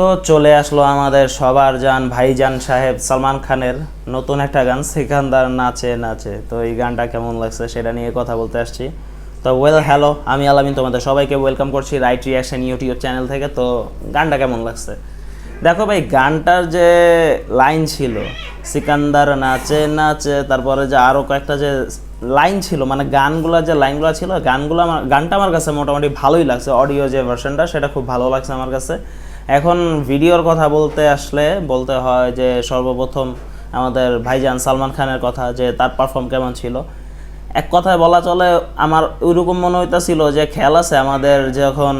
তো চলে আসলো আমাদের সবার জান ভাইজান সাহেব সালমান খানের নতুন একটা গান, সিকান্দার নাচে নাচে। তো এই গানটা কেমন লাগছে সেটা নিয়ে কথা বলতে আসছি। তো ওয়েল হ্যালো আমি আলামিন তোমাদের সবাইকে ওয়েলকাম করছি রাইট রিয়াকশন ইউটিউব চ্যানেল থেকে। তো গানটা কেমন লাগছে? দেখো ভাই, গানটার যে লাইন ছিল, সিকান্দার নাচে নাচে, তারপরে যে আরও কয়েকটা যে লাইন ছিল মানে গানগুলো যে লাইনগুলো ছিল, গানগুলো আমার গানটা আমার কাছে মোটামুটি ভালোই লাগছে। অডিও যে ভার্সনটা সেটা খুব ভালো লাগছে আমার কাছে। এখন ভিডিওর কথা বলতে আসলে বলতে হয় যে সর্বপ্রথম আমাদের ভাইজান সালমান খানের কথা, যে তার পারফর্ম কেমন ছিল। এক কথায় বলা চলে, আমার ওইরকম মনে হইতেছিল যে খেয়াল আছে আমাদের যখন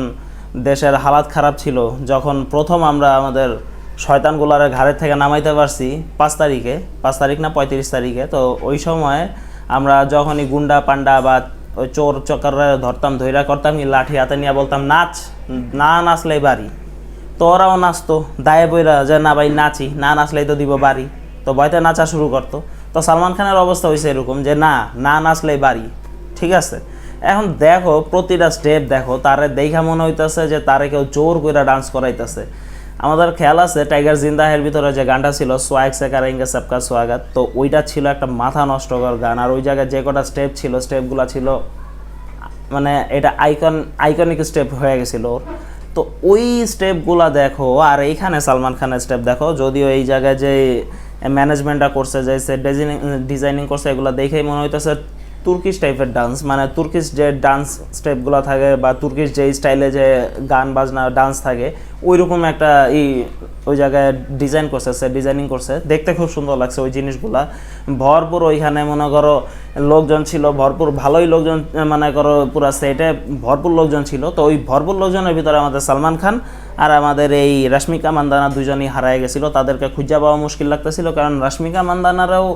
দেশের হালাত খারাপ ছিল, যখন প্রথম আমরা আমাদের শয়তানগুলার ঘাড়ের থেকে নামাইতে পারছি পাঁচ তারিখে, পাঁচ তারিখ না পঁয়ত্রিশ তারিখে। তো ওই সময় আমরা যখনই গুন্ডা পান্ডা বা ওই চোর চক্করে ধরতাম ধৈরা করতাম লাঠি হাতে নিয়ে বলতাম, নাচ, না নাচলেই বাড়ি। তো ওরাও নাচতো, দায়ে বইরা যে না ভাই নাচি, না নাচলেই তো দিব বাড়ি। তো ভয়তে নাচা শুরু করতো। তো সালমান খানের অবস্থা হয়েছে এরকম যে না না নাচলেই বাড়ি, ঠিক আছে? এখন দেখো, প্রতিটা স্টেপ দেখো, তারে দেখা মনে হইতেছে যে তারে কেউ জোর করে ডান্স করাইতেছে। আমাদের খেয়াল আছে টাইগার জিন্দাহের ভিতরে যে গানটা ছিল, সোয়াগ সে কারেঙ্গে সবকা সোয়াগাত। তো ওইটা ছিল একটা মাথা নষ্টকর গান, আর ওই জায়গায় যে কটা স্টেপ ছিল স্টেপগুলো ছিল মানে এটা আইকন আইকনিক স্টেপ হয়ে গেছিল ওর। তো ওই স্টেপগুলো দেখো, আর এইখানে সালমান খানের স্টেপ দেখো, যদিও এই জায়গায় যে ম্যানেজমেন্টটা করছে, যে সে ডিজাইনিং ডিজাইনিং করছে, এগুলো দেখেই মনে হইতেছে তুর্কিশ টাইপের ডান্স মানে তুর্কিশ যে ডান্স স্টেপগুলো থাকে বা তুর্কিশ যে স্টাইলে যে গান, বাজনা ডান্স থাকে ওই রকম একটা ই ওই জায়গায় ডিজাইন করছে, সে ডিজাইনিং করছে। দেখতে খুব সুন্দর লাগছে ওই জিনিসগুলা। ভরপুর ওইখানে মনে করো লোকজন ছিল, ভরপুর ভালোই লোকজন, মনে করো পুরা সেটে ভরপুর লোকজন ছিল। তো ওই ভরপুর লোকজনের ভিতরে আমাদের সালমান খান আর আমাদের এই রাশ্মিকা মান্দানা দুজনই হারায় গেছিল। তাদেরকে খুঁজে পাওয়া মুশকিল লাগতেছিল, কারণ রাশ্মিকা মান্দানারাও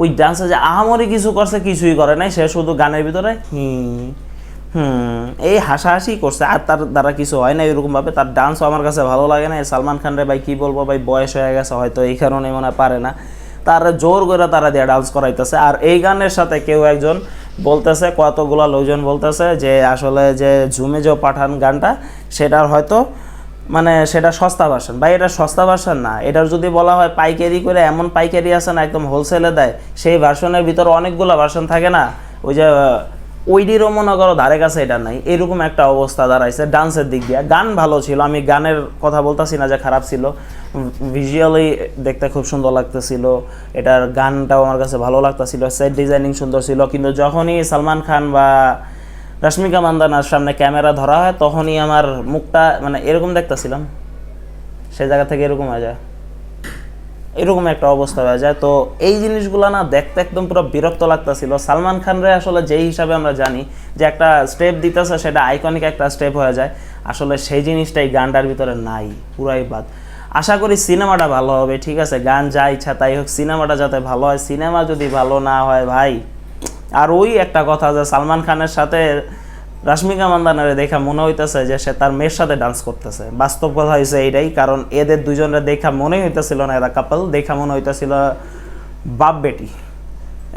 ওই ডান্সে যে আহামরি কিছু করছে, কিছুই করে নাই, সে শুধু গানের ভিতরে হুম হুম, এই হাসাহাসি করছে। আর তার দ্বারা কিছু হয় না এরকমভাবে তার ডান্সও আমার কাছে ভালো লাগে না সালমান খান রে ভাই, কী বলব ভাই, বয়স হয়ে গেছে, হয়তো এই কারণে মনে পারে না। তার জোর করে তারা দিয়ে ডান্স করাইতেছে। আর এই গানের সাথে কেউ একজন বলতেছে, কতগুলা লোকজন বলতেছে যে, আসলে যে ঝুমে যে পাঠান গানটা, সেটার হয়তো মানে সেটা সস্তা ভার্সন ভাই, এটা সস্তা ভার্সন না। এটার যদি বলা হয় পাইকারি করে, এমন পাইকারি আছে না, একদম হোলসেলে দেয়, সেই ভার্সনের ভিতরে অনেকগুলো ভার্সন থাকে না। ওই যে ওইটিরও মনে করো ধারে কাছে এটা নাই। এরকম একটা অবস্থা দাঁড়াইছে ডান্সের দিক দিয়ে। গান ভালো ছিল। আমি গানের কথা বলতেছি না যে খারাপ ছিল। ভিজুয়ালি দেখতে খুব সুন্দর লাগতেছিল। এটার গানটাও আমার কাছে ভালো লাগতেছিল। সেট ডিজাইনিং সুন্দর ছিল। কিন্তু যখনই সালমান খান বা রশ্মিকা মান্দানার সামনে ক্যামেরা ধরা হয়, তখনই আমার মুখটা মানে এরকম দেখতেছিলাম। সে জায়গা থেকে এরকম হয়ে যায়। এরকম একটা অবস্থা হয়ে যায়। তো এই জিনিসগুলো না দেখতে একদম পুরো বিরক্ত লাগতেছিল। সালমান খানরে আসলে যেই হিসাবে আমরা জানি যে একটা স্টেপ দিতেছে, সেটা আইকনিক একটা স্টেপ হয়ে যায়। আসলে সেই জিনিসটাই গানটার ভিতরে নাই, পুরাই বাদ। আশা করি সিনেমাটা ভালো হবে, ঠিক আছে? গান যা ইচ্ছা তাই হোক, সিনেমাটা যাতে ভালো হয়, সিনেমা যদি ভালো না হয়, ভাই আর ওই একটা কথা যে সালমান খানের সাথে রাশ্মিকা মান্দানারে দেখা মনে হইতেছে যে সে তার মেয়ের সাথে ডান্স করতেছে। বাস্তব কথা হয়েছে এইটাই, কারণ এদের দুজনের দেখা মনে হইতেছিল না, এরা কাপল দেখা মনে হইতেছিল বাপ বেটি।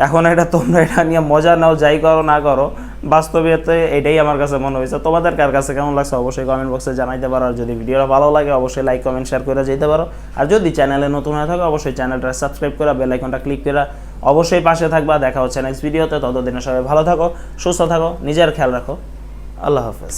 এখন এটা তোমরা এটা নিয়ে মজা নাও, যাই করো না করো বাস্তবেতে এটাই আমার কাছে মনে হয়েছে তোমাদের কার কাছে কেমন লাগছে অবশ্যই কমেন্ট বক্সে জানাইতে পারো, আর যদি ভিডিওটা ভালো লাগে অবশ্যই লাইক কমেন্ট শেয়ার করে যেতে পারো। আর যদি চ্যানেলে নতুন হয়ে থাকে, অবশ্যই চ্যানেলটা সাবস্ক্রাইব করা বেল আইকনটা ক্লিক করে অবশ্যই পাশে থাকবা, দেখা হচ্ছে নেক্সট ভিডিওতে ততদিনে সবাই ভালো থাকো, সুস্থ থাকো, নিজের খেয়াল রাখো। আল্লাহ হাফেজ।